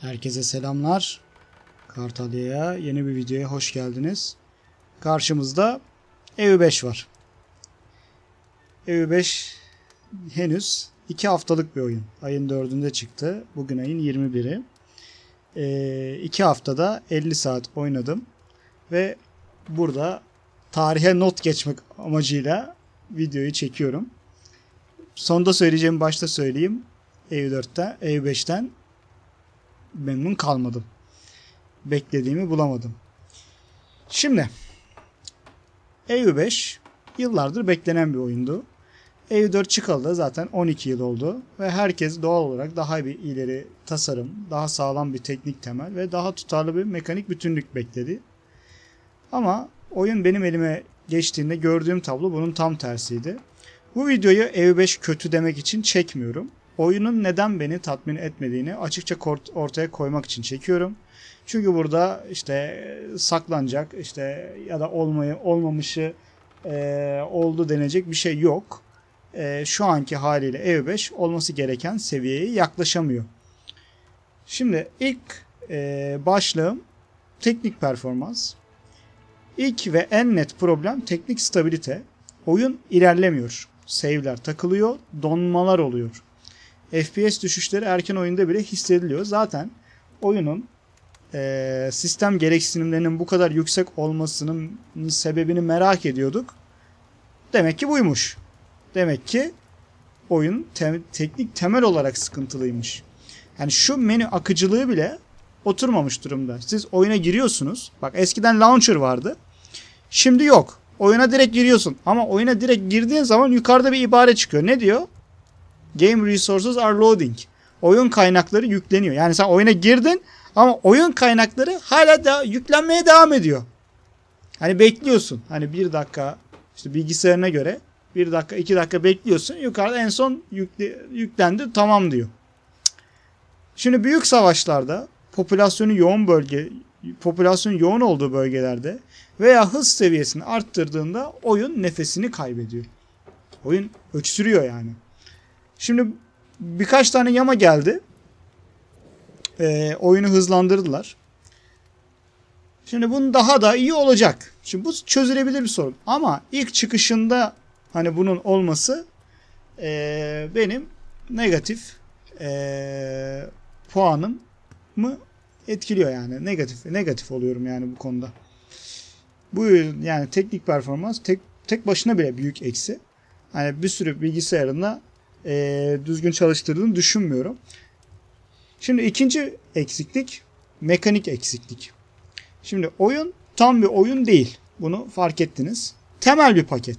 Herkese selamlar. Kartalya'ya yeni bir videoya hoş geldiniz. Karşımızda EU5 var. EU5 henüz 2 haftalık bir oyun. Ayın 4'ünde çıktı. Bugün ayın 21'i. 2 haftada 50 saat oynadım. Ve burada tarihe not geçmek amacıyla videoyu çekiyorum. Sonda söyleyeceğimi başta söyleyeyim. EU4'ten, EU5'ten memnun kalmadım. Beklediğimi bulamadım. Şimdi EU5 yıllardır beklenen bir oyundu. EU4 çıkalı da zaten 12 yıl oldu ve herkes doğal olarak daha bir ileri tasarım, daha sağlam bir teknik temel ve daha tutarlı bir mekanik bütünlük bekledi. Ama oyun benim elime geçtiğinde gördüğüm tablo bunun tam tersiydi. Bu videoyu EU5 kötü demek için çekmiyorum oyunun neden beni tatmin etmediğini açıkça ortaya koymak için çekiyorum. Çünkü burada işte saklanacak işte ya da olmayı olmamışı e, oldu denecek bir şey yok. E, şu anki haliyle EU5 olması gereken seviyeye yaklaşamıyor. Şimdi ilk e, başlığım teknik performans. İlk ve en net problem teknik stabilite. Oyun ilerlemiyor. Save'ler takılıyor, donmalar oluyor. FPS düşüşleri erken oyunda bile hissediliyor. Zaten oyunun e, sistem gereksinimlerinin bu kadar yüksek olmasının sebebini merak ediyorduk. Demek ki buymuş. Demek ki oyun te- teknik temel olarak sıkıntılıymış. Yani şu menü akıcılığı bile oturmamış durumda. Siz oyuna giriyorsunuz. Bak eskiden launcher vardı. Şimdi yok. Oyuna direkt giriyorsun. Ama oyuna direkt girdiğin zaman yukarıda bir ibare çıkıyor. Ne diyor? Game resources are loading. Oyun kaynakları yükleniyor. Yani sen oyuna girdin ama oyun kaynakları hala da yüklenmeye devam ediyor. Hani bekliyorsun. Hani bir dakika işte bilgisayarına göre bir dakika iki dakika bekliyorsun. Yukarıda en son yükle, yüklendi tamam diyor. Şimdi büyük savaşlarda popülasyonu yoğun bölge popülasyonun yoğun olduğu bölgelerde veya hız seviyesini arttırdığında oyun nefesini kaybediyor. Oyun öksürüyor yani. Şimdi birkaç tane yama geldi. Ee, oyunu hızlandırdılar. Şimdi bunun daha da iyi olacak. Şimdi bu çözülebilir bir sorun. Ama ilk çıkışında hani bunun olması ee, benim negatif ee, puanım mı etkiliyor yani. Negatif negatif oluyorum yani bu konuda. Bu yani teknik performans tek tek başına bile büyük eksi. Hani bir sürü bilgisayarında e, düzgün çalıştırdığını düşünmüyorum. Şimdi ikinci eksiklik mekanik eksiklik. Şimdi oyun tam bir oyun değil. Bunu fark ettiniz. Temel bir paket.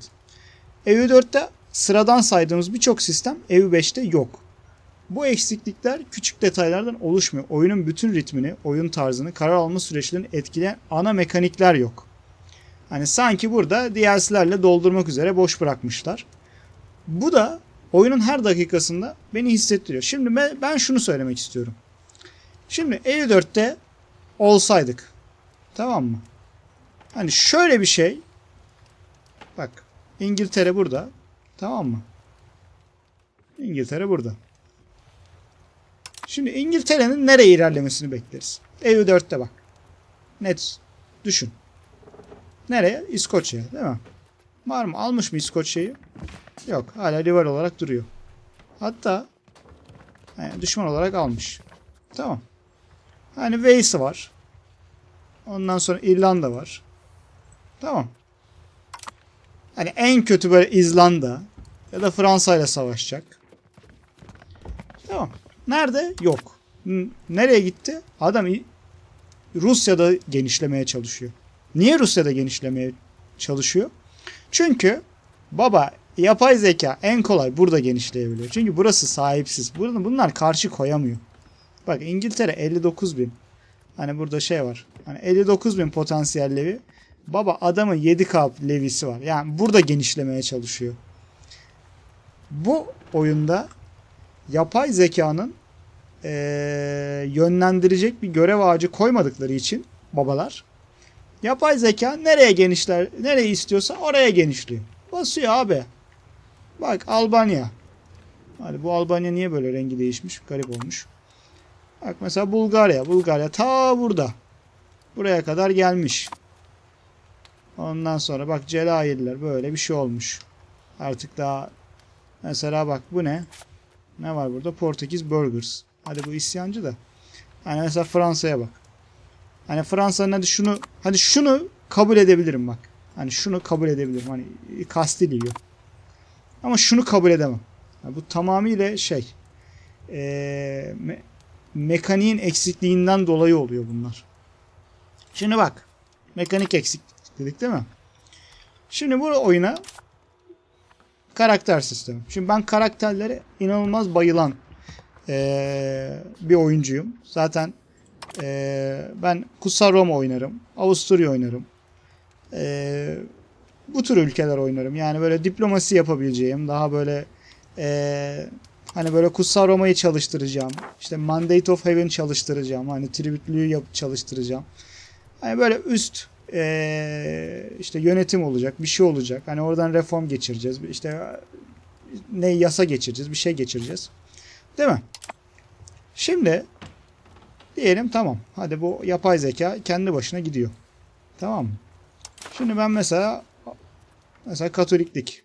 EU4'te sıradan saydığımız birçok sistem EU5'te yok. Bu eksiklikler küçük detaylardan oluşmuyor. Oyunun bütün ritmini, oyun tarzını, karar alma süreçlerini etkileyen ana mekanikler yok. Hani sanki burada DLC'lerle doldurmak üzere boş bırakmışlar. Bu da oyunun her dakikasında beni hissettiriyor. Şimdi ben şunu söylemek istiyorum. Şimdi 54'te olsaydık tamam mı? Hani şöyle bir şey bak İngiltere burada tamam mı? İngiltere burada. Şimdi İngiltere'nin nereye ilerlemesini bekleriz? EU4'te bak. Net düşün. Nereye? İskoçya'ya değil mi? Var mı? Almış mı İskoçya'yı? Yok. Hala rival olarak duruyor. Hatta yani düşman olarak almış. Tamam. Hani Wales'i var. Ondan sonra İrlanda var. Tamam. Hani en kötü böyle İzlanda ya da Fransa ile savaşacak. Tamam. Nerede? Yok. Nereye gitti? Adam Rusya'da genişlemeye çalışıyor. Niye Rusya'da genişlemeye çalışıyor? Çünkü baba yapay zeka en kolay burada genişleyebiliyor. Çünkü burası sahipsiz. Burada bunlar karşı koyamıyor. Bak İngiltere 59 bin. Hani burada şey var. Hani 59 bin potansiyel levi. Baba adamın 7K levisi var. Yani burada genişlemeye çalışıyor. Bu oyunda yapay zekanın eee, yönlendirecek bir görev ağacı koymadıkları için babalar yapay zeka nereye genişler nereye istiyorsa oraya genişliyor. Basıyor abi. Bak Albanya. Hadi bu Albanya niye böyle rengi değişmiş? Garip olmuş. Bak mesela Bulgarya. Bulgarya ta burada. Buraya kadar gelmiş. Ondan sonra bak Celayiler böyle bir şey olmuş. Artık daha mesela bak bu ne? Ne var burada? Portekiz Burgers. Hadi bu isyancı da. Hani mesela Fransa'ya bak. Hani Fransa'nın hadi şunu hadi şunu kabul edebilirim bak. Hani şunu kabul edebilirim. Hani Kastilyo. Ama şunu kabul edemem. Yani bu tamamıyla şey eee me- mekaniğin eksikliğinden dolayı oluyor bunlar. Şimdi bak. Mekanik eksiklik dedik değil mi? Şimdi bu oyuna karakter sistemi. Şimdi ben karakterlere inanılmaz bayılan eee, bir oyuncuyum. Zaten eee, ben Kutsal Roma oynarım. Avusturya oynarım. Eee, bu tür ülkeler oynarım. Yani böyle diplomasi yapabileceğim. Daha böyle eee, hani böyle Kutsal Roma'yı çalıştıracağım. İşte Mandate of Heaven çalıştıracağım. Hani tribütlüğü yap çalıştıracağım. Hani böyle üst eee, işte yönetim olacak, bir şey olacak. Hani oradan reform geçireceğiz. İşte ne yasa geçireceğiz, bir şey geçireceğiz. Değil mi? Şimdi diyelim tamam. Hadi bu yapay zeka kendi başına gidiyor. Tamam mı? Şimdi ben mesela mesela Katoliklik.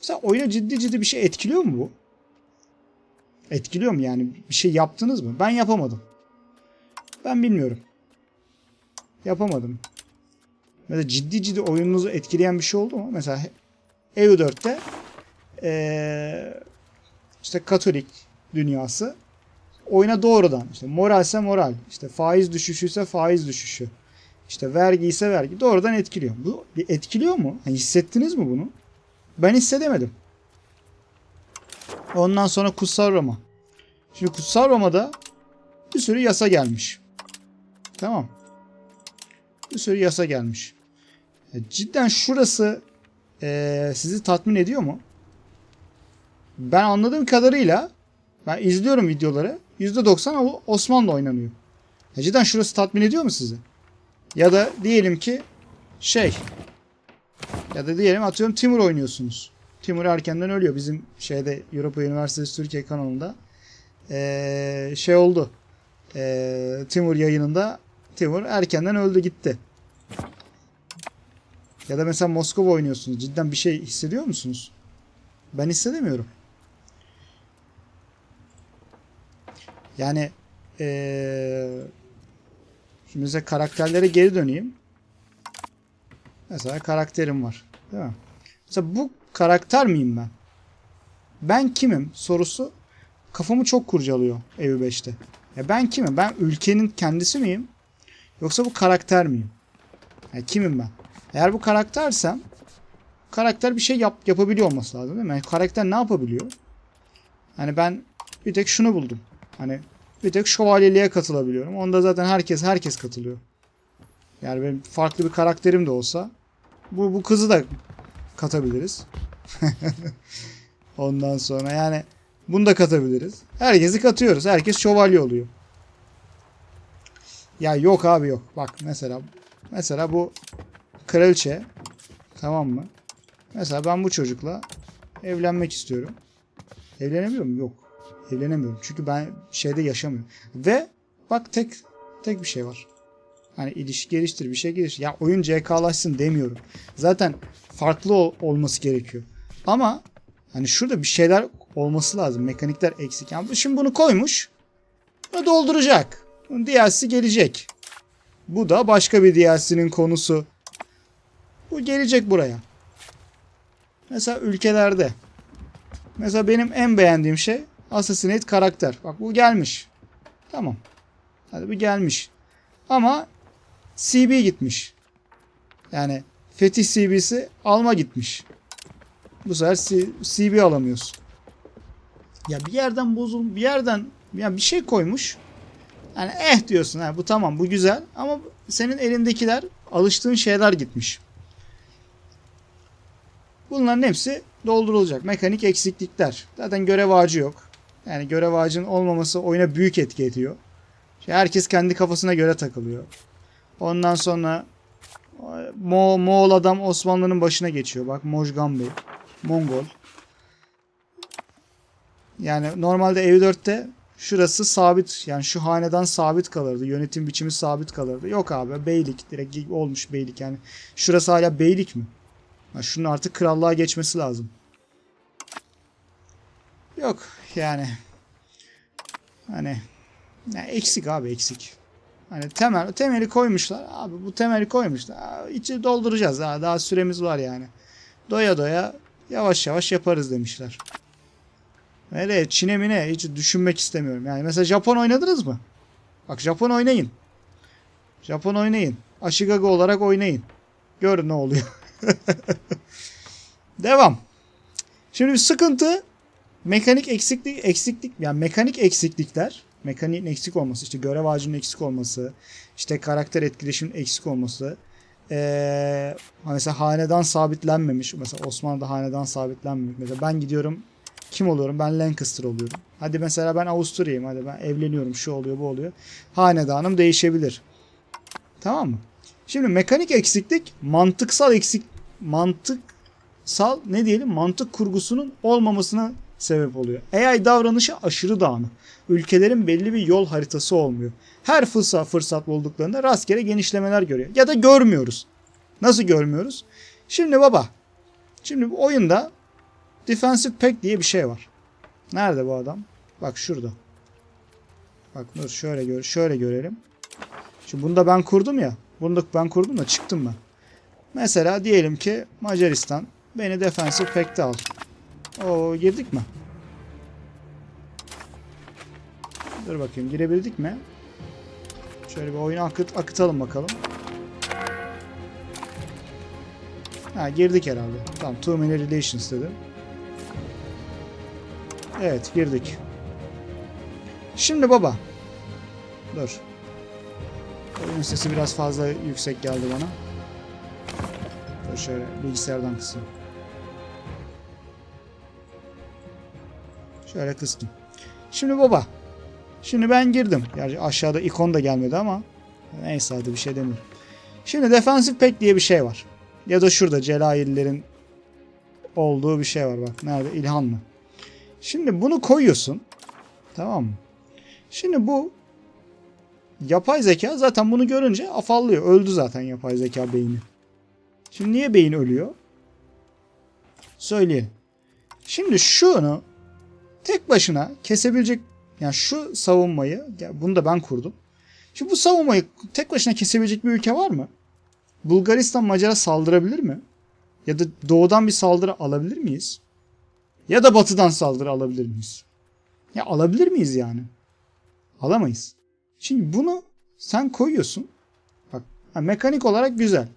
Mesela oyuna ciddi ciddi bir şey etkiliyor mu bu? Etkiliyor mu yani? Bir şey yaptınız mı? Ben yapamadım. Ben bilmiyorum. Yapamadım. Mesela ciddi ciddi oyununuzu etkileyen bir şey oldu mu? Mesela EU4'te eee, işte Katolik dünyası oyuna doğrudan işte moralse moral, işte faiz düşüşü ise faiz düşüşü, işte vergi ise vergi doğrudan etkiliyor. Bu bir etkiliyor mu? Hani hissettiniz mi bunu? Ben hissedemedim. Ondan sonra Kutsal Roma. Şimdi Kutsal Roma'da bir sürü yasa gelmiş. Tamam. Bir sürü yasa gelmiş. Ya Cidden şurası eee, sizi tatmin ediyor mu? Ben anladığım kadarıyla ben izliyorum videoları. %90 o- Osmanlı oynanıyor. Ya cidden şurası tatmin ediyor mu sizi? Ya da diyelim ki şey ya da diyelim atıyorum Timur oynuyorsunuz. Timur erkenden ölüyor. Bizim şeyde Avrupa Üniversitesi Türkiye kanalında eee, şey oldu. Eee, Timur yayınında Timur erkenden öldü gitti. Ya da mesela Moskova oynuyorsunuz. Cidden bir şey hissediyor musunuz? Ben hissedemiyorum. Yani eee şimdi mesela karakterlere geri döneyim. Mesela karakterim var. Değil mi? Mesela bu karakter miyim ben? Ben kimim sorusu kafamı çok kurcalıyor Evi 5'te. Ya ben kimim? Ben ülkenin kendisi miyim? Yoksa bu karakter miyim? Ya kimim ben? Eğer bu karaktersem karakter bir şey yap, yapabiliyor olması lazım değil mi? Yani karakter ne yapabiliyor? Hani ben bir tek şunu buldum. Hani bir tek şövalyeliğe katılabiliyorum. Onda zaten herkes herkes katılıyor. Yani benim farklı bir karakterim de olsa bu bu kızı da katabiliriz. Ondan sonra yani bunu da katabiliriz. Herkesi katıyoruz. Herkes şövalye oluyor. Ya yok abi yok. Bak mesela mesela bu kraliçe tamam mı? Mesela ben bu çocukla evlenmek istiyorum. Evlenemiyor muyum? Yok. Evlenemiyorum. Çünkü ben şeyde yaşamıyorum. Ve bak tek tek bir şey var. Hani ilişki geliştir bir şey geliştir. Ya oyun CK'laşsın demiyorum. Zaten farklı ol- olması gerekiyor. Ama hani şurada bir şeyler olması lazım. Mekanikler eksik. Yani şimdi bunu koymuş. Bunu dolduracak. Bunun DLC gelecek. Bu da başka bir DLC'nin konusu. Bu gelecek buraya. Mesela ülkelerde. Mesela benim en beğendiğim şey Assassinate karakter. Bak bu gelmiş. Tamam. Hadi bu gelmiş. Ama CB gitmiş. Yani Fetih CB'si alma gitmiş. Bu sefer CB alamıyorsun. Ya bir yerden bozul, bir yerden ya bir şey koymuş. Yani eh diyorsun ha bu tamam bu güzel ama senin elindekiler alıştığın şeyler gitmiş. Bunların hepsi doldurulacak. Mekanik eksiklikler. Zaten görev ağacı yok. Yani görev ağacının olmaması oyuna büyük etki ediyor. İşte herkes kendi kafasına göre takılıyor. Ondan sonra Mo Moğol adam Osmanlı'nın başına geçiyor. Bak Mojgan Bey. Mongol. Yani normalde EU4'te Şurası sabit yani şu hanedan sabit kalırdı. Yönetim biçimi sabit kalırdı. Yok abi beylik direkt olmuş beylik yani. Şurası hala beylik mi? Ha, şunun artık krallığa geçmesi lazım. Yok yani. Hani ya eksik abi eksik. Hani temel temeli koymuşlar. Abi bu temeli koymuşlar. Aa, içi dolduracağız. Daha, daha süremiz var yani. Doya doya yavaş yavaş yaparız demişler. Nereye? Çin'e mi ne? Hiç düşünmek istemiyorum. Yani mesela Japon oynadınız mı? Bak Japon oynayın. Japon oynayın. Ashigaga olarak oynayın. Gör ne oluyor. Devam. Şimdi bir sıkıntı mekanik eksiklik eksiklik yani mekanik eksiklikler mekaniğin eksik olması işte görev ağacının eksik olması işte karakter etkileşimin eksik olması ee, mesela hanedan sabitlenmemiş mesela Osmanlı'da hanedan sabitlenmemiş. Mesela ben gidiyorum kim oluyorum? Ben Lancaster oluyorum. Hadi mesela ben Avusturya'yım hadi ben evleniyorum şu oluyor bu oluyor. Hanedanım değişebilir. Tamam mı? Şimdi mekanik eksiklik mantıksal eksik mantıksal ne diyelim mantık kurgusunun olmamasına sebep oluyor. AI davranışı aşırı dağınık. Ülkelerin belli bir yol haritası olmuyor. Her fırsat fırsat bulduklarında rastgele genişlemeler görüyor. Ya da görmüyoruz. Nasıl görmüyoruz? Şimdi baba. Şimdi bu oyunda Defensive Pack diye bir şey var. Nerede bu adam? Bak şurada. Bak dur şöyle gör şöyle görelim. Şimdi bunu da ben kurdum ya. Bunu da ben kurdum da çıktım ben. Mesela diyelim ki Macaristan beni Defensive Pack'te al. Oo girdik mi? Dur bakayım girebildik mi? Şöyle bir oyunu akıt, akıtalım bakalım. Ha girdik herhalde. Tamam Too Many Relations dedi. Evet girdik. Şimdi baba. Dur. Oyun sesi biraz fazla yüksek geldi bana. Dur şöyle bilgisayardan kısayım. Şöyle kıstım. Şimdi baba. Şimdi ben girdim. Gerçi aşağıda ikon da gelmedi ama neyse hadi bir şey demiyorum. Şimdi Defensive Pack diye bir şey var. Ya da şurada Celahililerin olduğu bir şey var bak. Nerede? İlhan mı? Şimdi bunu koyuyorsun. Tamam mı? Şimdi bu yapay zeka zaten bunu görünce afallıyor. Öldü zaten yapay zeka beyni. Şimdi niye beyin ölüyor? Söyleyelim. Şimdi şunu tek başına kesebilecek yani şu savunmayı bunu da ben kurdum. Şimdi bu savunmayı tek başına kesebilecek bir ülke var mı? Bulgaristan Macar'a saldırabilir mi? Ya da doğudan bir saldırı alabilir miyiz? Ya da batıdan saldırı alabilir miyiz? Ya alabilir miyiz yani? Alamayız. Şimdi bunu sen koyuyorsun. Bak mekanik olarak güzel.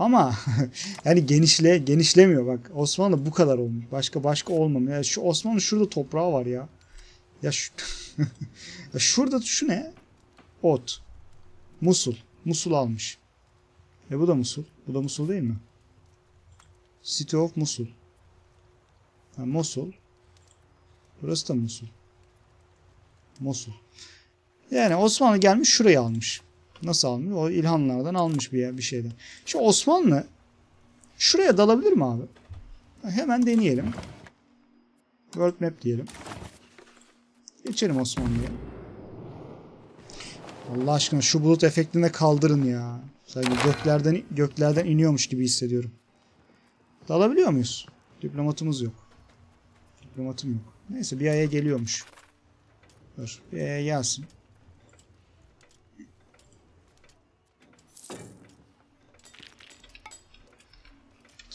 Ama yani genişle genişlemiyor bak. Osmanlı bu kadar olmuş. Başka başka olmamıyor. Ya şu Osmanlı şurada toprağı var ya. Ya, şu, ya şurada şu ne? Ot. Musul. Musul almış. E bu da Musul. Bu da Musul değil mi? City of Musul. Ha, Mosul. Burası da Musul. Mosul. Yani Osmanlı gelmiş şurayı almış. Nasıl almış? O İlhanlardan almış bir yer, bir şeyden. Şu Osmanlı şuraya dalabilir mi abi? Hemen deneyelim. World Map diyelim. Geçelim Osmanlı'ya. Allah aşkına şu bulut efektini kaldırın ya. Sanki göklerden göklerden iniyormuş gibi hissediyorum. Dalabiliyor muyuz? Diplomatımız yok. Diplomatım yok. Neyse bir aya geliyormuş. Dur bir aya gelsin.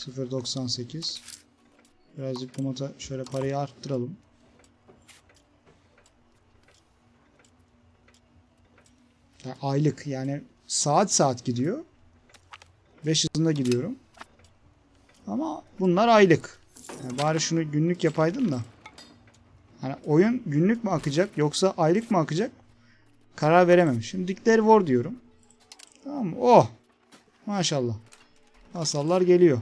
Sıfır doksan sekiz. Biraz diplomata şöyle parayı arttıralım. Ya aylık yani saat saat gidiyor. 5 hızında gidiyorum. Ama bunlar aylık. Yani bari şunu günlük yapaydın da. Hani oyun günlük mü akacak yoksa aylık mı akacak? Karar veremem. Şimdi Declare War diyorum. Tamam mı? Oh! Maşallah. Masallar geliyor.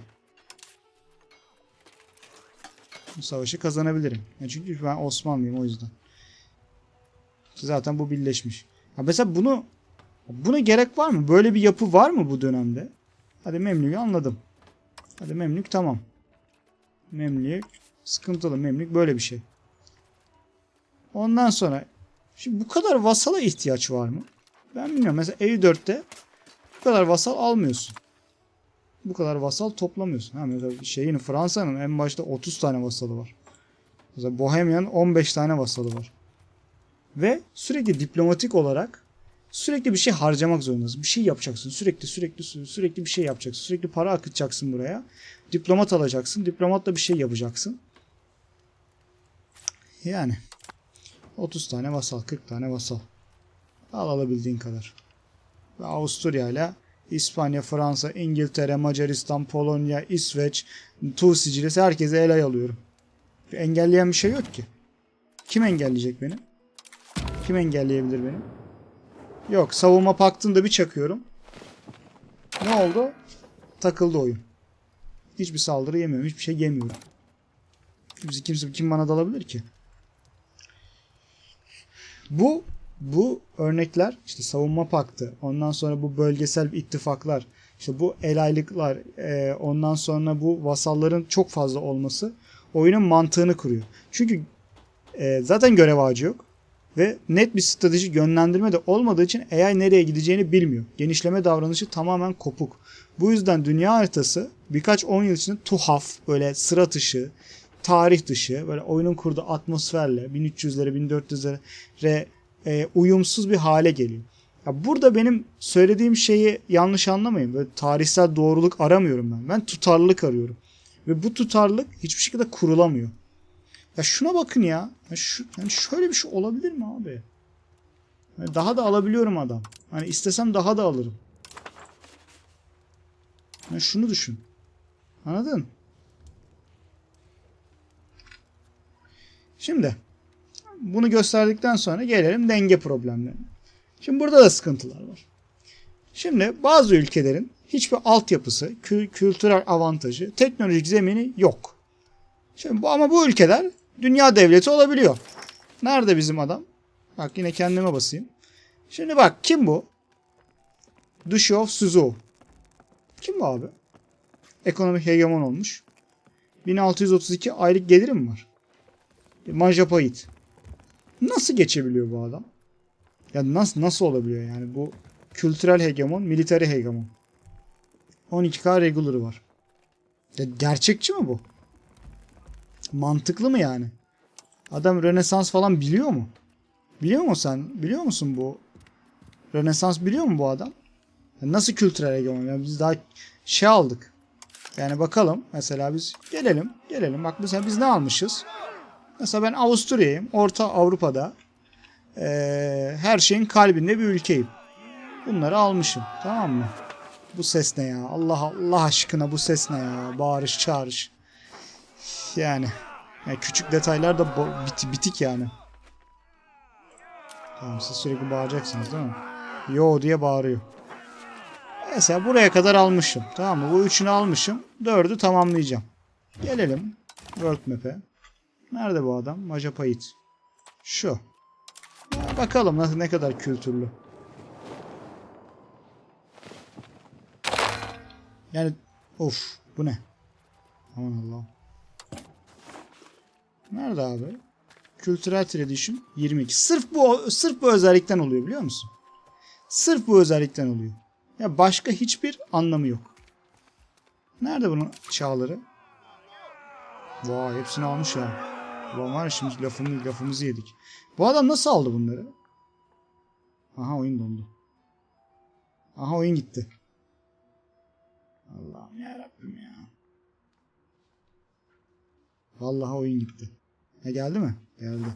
Bu savaşı kazanabilirim. Yani çünkü ben Osmanlıyım o yüzden. Zaten bu birleşmiş. Ha mesela bunu buna gerek var mı? Böyle bir yapı var mı bu dönemde? Hadi Memlük'ü anladım. Hadi Memlük tamam. Memlük sıkıntılı Memlük böyle bir şey. Ondan sonra Şimdi bu kadar vasala ihtiyaç var mı? Ben bilmiyorum. Mesela EU4'te bu kadar vasal almıyorsun. Bu kadar vasal toplamıyorsun. Ha mesela şeyin Fransa'nın en başta 30 tane vasalı var. Mesela Bohemian 15 tane vasalı var. Ve sürekli diplomatik olarak sürekli bir şey harcamak zorundasın. Bir şey yapacaksın. Sürekli sürekli sü- sürekli bir şey yapacaksın. Sürekli para akıtacaksın buraya. Diplomat alacaksın. Diplomatla bir şey yapacaksın. Yani 30 tane vasal, 40 tane vasal. Al alabildiğin kadar. Ve Avusturya ile İspanya, Fransa, İngiltere, Macaristan, Polonya, İsveç, Tuğ Sicilyası herkese el alıyorum. Engelleyen bir şey yok ki. Kim engelleyecek beni? Kim engelleyebilir beni? Yok. Savunma paktında bir çakıyorum. Ne oldu? Takıldı oyun. Hiçbir saldırı yemiyorum. Hiçbir şey yemiyorum. Kimse, kimse kim bana dalabilir ki? Bu bu örnekler işte savunma paktı, ondan sonra bu bölgesel ittifaklar, işte bu el aylıklar, e, ondan sonra bu vasalların çok fazla olması oyunun mantığını kuruyor. Çünkü e, zaten görev ağacı yok ve net bir stratejik yönlendirme de olmadığı için AI nereye gideceğini bilmiyor. Genişleme davranışı tamamen kopuk. Bu yüzden dünya haritası birkaç 10 yıl içinde tuhaf, böyle sıra dışı, tarih dışı, böyle oyunun kurduğu atmosferle 1300'lere 1400'lere e, uyumsuz bir hale geliyor. Ya burada benim söylediğim şeyi yanlış anlamayın. Böyle tarihsel doğruluk aramıyorum ben. Ben tutarlılık arıyorum. Ve bu tutarlılık hiçbir şekilde kurulamıyor. Ya şuna bakın ya. ya şu, yani şöyle bir şey olabilir mi abi? Yani daha da alabiliyorum adam. Hani istesem daha da alırım. Yani şunu düşün. Anladın? Şimdi bunu gösterdikten sonra gelelim denge problemlerine. Şimdi burada da sıkıntılar var. Şimdi bazı ülkelerin hiçbir altyapısı, kü- kültürel avantajı, teknolojik zemini yok. Şimdi bu ama bu ülkeler dünya devleti olabiliyor. Nerede bizim adam? Bak yine kendime basayım. Şimdi bak kim bu? Dushof Suzo. Kim bu abi? Ekonomik hegemon olmuş. 1632 aylık gelirim var. Majapahit. Nasıl geçebiliyor bu adam? Ya nasıl nasıl olabiliyor yani bu kültürel hegemon, military hegemon. 12K regular'ı var. Ya gerçekçi mi bu? Mantıklı mı yani? Adam Rönesans falan biliyor mu? Biliyor mu sen? Biliyor musun bu? Rönesans biliyor mu bu adam? Ya nasıl kültürel hegemon? Yani biz daha şey aldık. Yani bakalım mesela biz gelelim. Gelelim. Bak mesela biz ne almışız? Mesela ben Avusturya'yım. Orta Avrupa'da eee, her şeyin kalbinde bir ülkeyim. Bunları almışım. Tamam mı? Bu ses ne ya? Allah Allah aşkına bu ses ne ya? Bağırış çağırış. Yani. yani küçük detaylar da bit- bitik yani. Tamam siz sürekli bağıracaksınız değil mi? Yo diye bağırıyor. Mesela buraya kadar almışım. Tamam mı? Bu üçünü almışım. Dördü tamamlayacağım. Gelelim World Map'e. Nerede bu adam? Majapahit. Şu. Ya bakalım nasıl ne kadar kültürlü. Yani of bu ne? Aman Allah'ım. Nerede abi? Kültürel tradition 22. Sırf bu sırf bu özellikten oluyor biliyor musun? Sırf bu özellikten oluyor. Ya başka hiçbir anlamı yok. Nerede bunun çağları? Vay hepsini almış ya. Ulan şimdi lafımı, lafımızı yedik. Bu adam nasıl aldı bunları? Aha oyun dondu. Aha oyun gitti. Allah'ım yarabbim ya. Vallahi oyun gitti. Ha geldi mi? Geldi.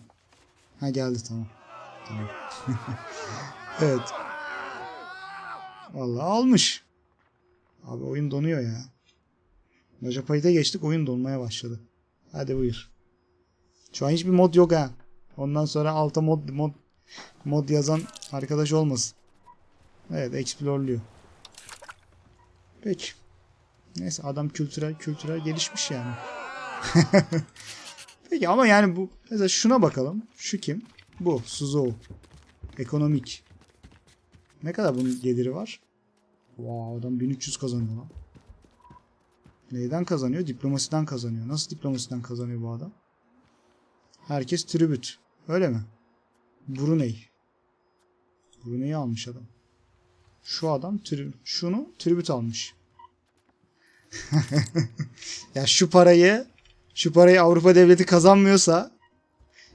Ha geldi tamam. Tamam. evet. Vallahi almış. Abi oyun donuyor ya. Majapahit'e geçtik oyun donmaya başladı. Hadi buyur. Şu an hiçbir mod yok ha. Ondan sonra alta mod mod mod yazan arkadaş olmasın. Evet explorluyor. Peki. Neyse adam kültürel kültürel gelişmiş yani. Peki ama yani bu mesela şuna bakalım. Şu kim? Bu Suzo. Ekonomik. Ne kadar bunun geliri var? Wow, adam 1300 kazanıyor lan. Neyden kazanıyor? Diplomasiden kazanıyor. Nasıl diplomasiden kazanıyor bu adam? Herkes tribüt. Öyle mi? Brunei. Brunei'yi almış adam. Şu adam tri- şunu tribüt almış. ya şu parayı şu parayı Avrupa devleti kazanmıyorsa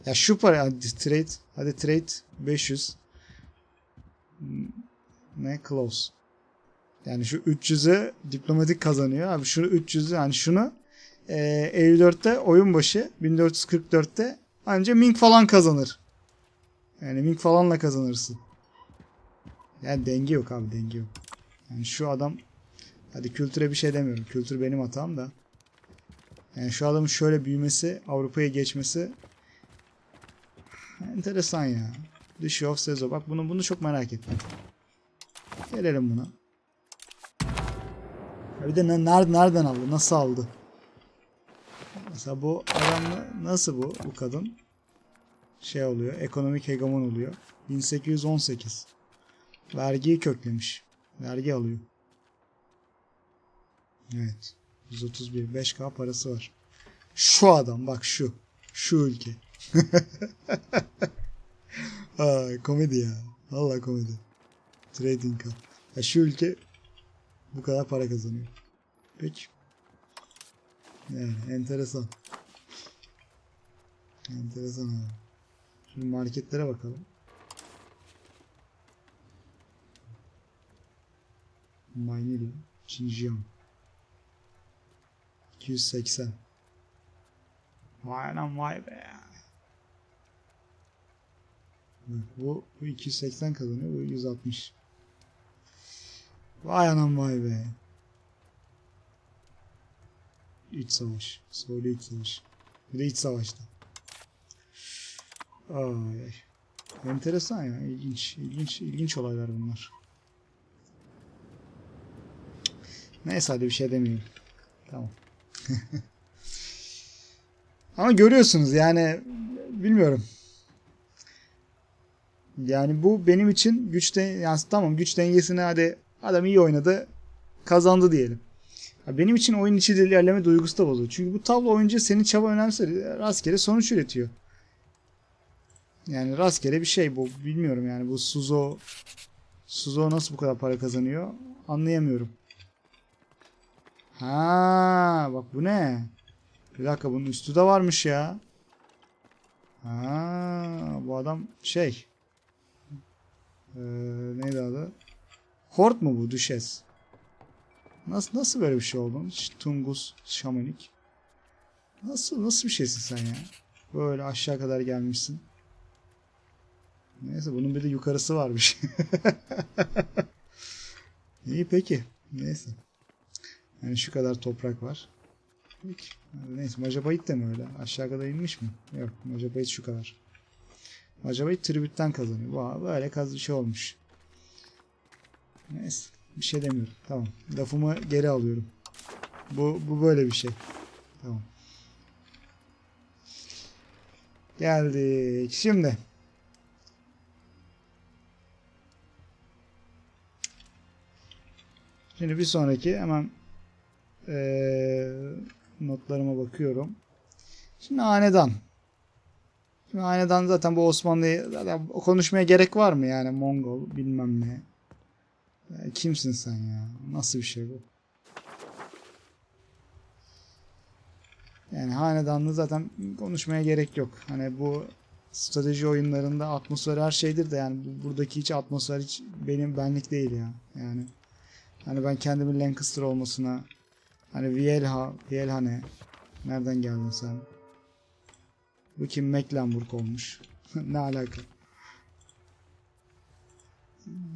ya şu para hadi trade hadi trade 500 Hmm, ne close. Yani şu 300'ü diplomatik kazanıyor. Abi şunu 300'ü yani şunu e, 54'te oyun başı 1444'te anca Ming falan kazanır. Yani Ming falanla kazanırsın. Yani denge yok abi denge yok. Yani şu adam hadi kültüre bir şey demiyorum. Kültür benim hatam da. Yani şu adamın şöyle büyümesi, Avrupa'ya geçmesi enteresan ya. Of Sezo. Bak bunu bunu çok merak ettim. Gelelim buna. Ya Bir de ne- nereden, nereden aldı? Nasıl aldı? Mesela bu adam nasıl bu? Bu kadın şey oluyor. Ekonomik hegemon oluyor. 1818. Vergiyi köklemiş. Vergi alıyor. Evet. 131. 5K parası var. Şu adam bak şu. Şu ülke. Aa, komedi ya. Vallahi komedi. Trading Cup. Ya şu ülke bu kadar para kazanıyor. Peki. Yani enteresan. Enteresan abi. Şimdi marketlere bakalım. Manila, Xinjiang. 280. Vay anam vay be. Bak, bu, bu 280 kazanıyor, bu 160. Vay anam vay be. İç savaş. İç savaş. Bir de iç savaşta. Ay, ay. Enteresan ya. ilginç, ilginç, ilginç olaylar bunlar. Neyse hadi bir şey demeyeyim. Tamam. Ama görüyorsunuz yani bilmiyorum. Yani bu benim için güç den yani tamam güç dengesini hadi adam iyi oynadı kazandı diyelim. Benim için oyun içi ilerleme duygusu da bozuyor. Çünkü bu tablo oyuncu senin çaba önemser rastgele sonuç üretiyor. Yani rastgele bir şey bu. Bilmiyorum yani bu Suzo Suzo nasıl bu kadar para kazanıyor anlayamıyorum. Ha bak bu ne? Bir dakika bunun üstü de varmış ya. Ha bu adam şey. Ee, neydi adı? Hort mu bu düşes? Nasıl nasıl böyle bir şey oldu? Tungus şamanik. Nasıl nasıl bir şeysin sen ya? Böyle aşağı kadar gelmişsin. Neyse bunun bir de yukarısı varmış. İyi peki. Neyse. Yani şu kadar toprak var. Peki. Neyse Macabayit de mi öyle? Aşağı kadar inmiş mi? Yok Macabayit şu kadar. Macabayit tribütten kazanıyor. Vay, Böyle kaz bir şey olmuş. Neyse. Bir şey demiyorum. Tamam. Lafımı geri alıyorum. Bu, bu böyle bir şey. Tamam. Geldik. Şimdi. Şimdi bir sonraki hemen eee, notlarıma bakıyorum. Şimdi hanedan. Şimdi hanedan zaten bu Osmanlı'yı konuşmaya gerek var mı yani Mongol bilmem ne. Kimsin sen ya? Nasıl bir şey bu? Yani hanedanlığı zaten konuşmaya gerek yok. Hani bu strateji oyunlarında atmosfer her şeydir de yani bu- buradaki hiç atmosfer hiç benim benlik değil ya. Yani hani ben kendimin Lancaster olmasına hani Vielha, Vielha ne? Nereden geldin sen? Bu kim Mecklenburg olmuş. ne alaka?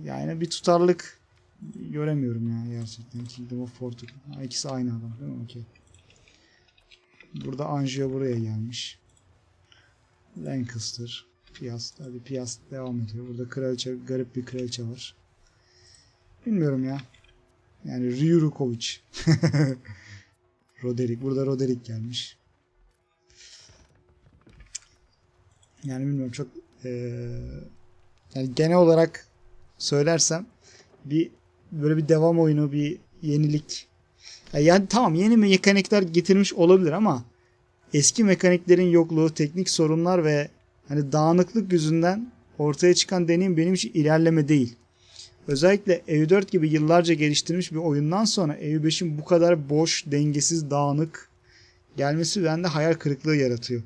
Yani bir tutarlık göremiyorum ya gerçekten. Kingdom of Fortune. Ha, ikisi aynı adam değil mi? Okey. Burada Anjou buraya gelmiş. Lancaster. Piast. Hadi Piast devam ediyor. Burada kraliçe, garip bir kraliçe var. Bilmiyorum ya. Yani Ryurukovic. Roderick. Burada Roderick gelmiş. Yani bilmiyorum çok eee, yani genel olarak söylersem bir böyle bir devam oyunu bir yenilik Ya yani tamam yeni mekanikler getirmiş olabilir ama eski mekaniklerin yokluğu teknik sorunlar ve hani dağınıklık yüzünden ortaya çıkan deneyim benim için ilerleme değil. Özellikle EU4 gibi yıllarca geliştirilmiş bir oyundan sonra EU5'in bu kadar boş, dengesiz, dağınık gelmesi bende hayal kırıklığı yaratıyor.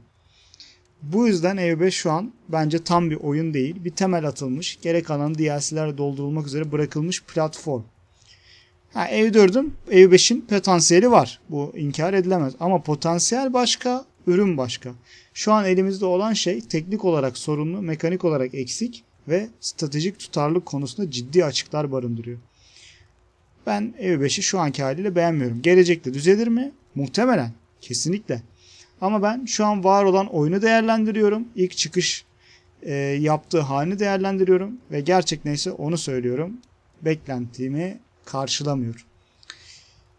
Bu yüzden EU5 şu an bence tam bir oyun değil. Bir temel atılmış, gerek kalan DLC'lerle doldurulmak üzere bırakılmış platform. Ha, EU4'ün, EU5'in potansiyeli var. Bu inkar edilemez. Ama potansiyel başka, ürün başka. Şu an elimizde olan şey teknik olarak sorunlu, mekanik olarak eksik ve stratejik tutarlılık konusunda ciddi açıklar barındırıyor. Ben EU5'i şu anki haliyle beğenmiyorum. Gelecekte düzelir mi? Muhtemelen. Kesinlikle. Ama ben şu an var olan oyunu değerlendiriyorum. İlk çıkış e, yaptığı halini değerlendiriyorum. Ve gerçek neyse onu söylüyorum. Beklentimi karşılamıyor.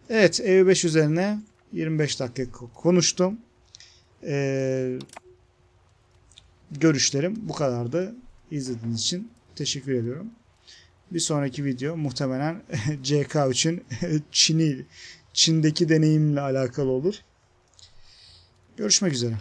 Evet EU5 üzerine 25 dakika konuştum. Ee, görüşlerim bu kadardı. İzlediğiniz için teşekkür ediyorum. Bir sonraki video muhtemelen CK3'ün Çin'i Çin'deki deneyimle alakalı olur. Görüşmek üzere.